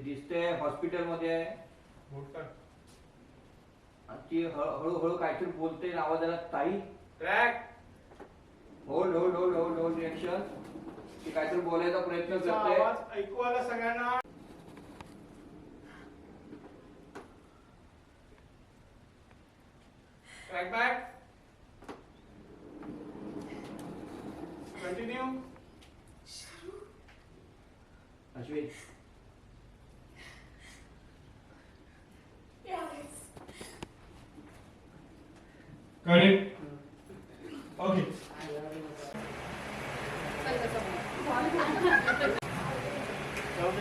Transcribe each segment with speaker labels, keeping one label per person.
Speaker 1: दिसते हॉस्पिटलमध्ये आहे. आणि ती हळ- हळूहळू काहीतरी बोलते आणि आवाज आला ताई.
Speaker 2: Track
Speaker 1: hold hold hold hold hold reaction ती काहीतरी बोलायचा प्रयत्न करते
Speaker 2: आवाज ऐकू आला सगळ्यांना? Track back continue
Speaker 1: Ashwin.
Speaker 2: Correct okay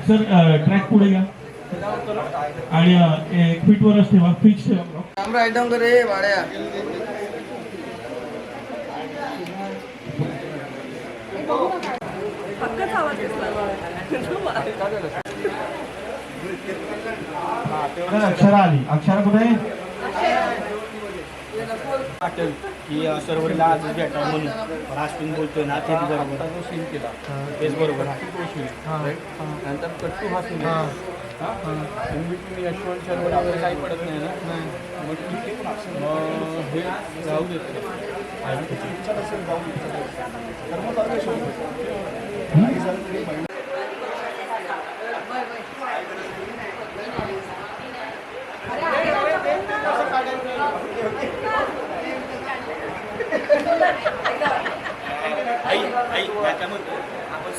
Speaker 3: sir track पुढे घ्या. आणि ठेवा. फिक्स ठेवा
Speaker 4: करे भाड्या
Speaker 5: पक्काच आवाज
Speaker 3: तर अक्षरा आली. अक्षरा कुठे आहे?
Speaker 6: वाटेल की अ, सर्वरीला आज भेटा म्हणून पण अश्विन बोलतोय ना ते बरोबर तो सीन केला. तेच बरोबर नंतर कट्टू हा. सीन यशवंत शर्वरी वगैरे काही पडत नाही ना? मग ठीक आहे. मग हे जाऊ देत जाऊ देत तर आई आई काय काय म्हणतो? आपण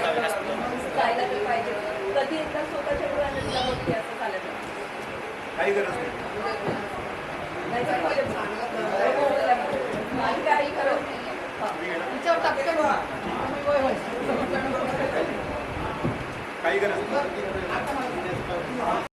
Speaker 6: जाऊया hospital.
Speaker 5: जायला तर पाहिजे. कधी एकदा स्वतःच्या डोळ्याने असं तर.
Speaker 2: काही गरज नाही. काही गरज नाही.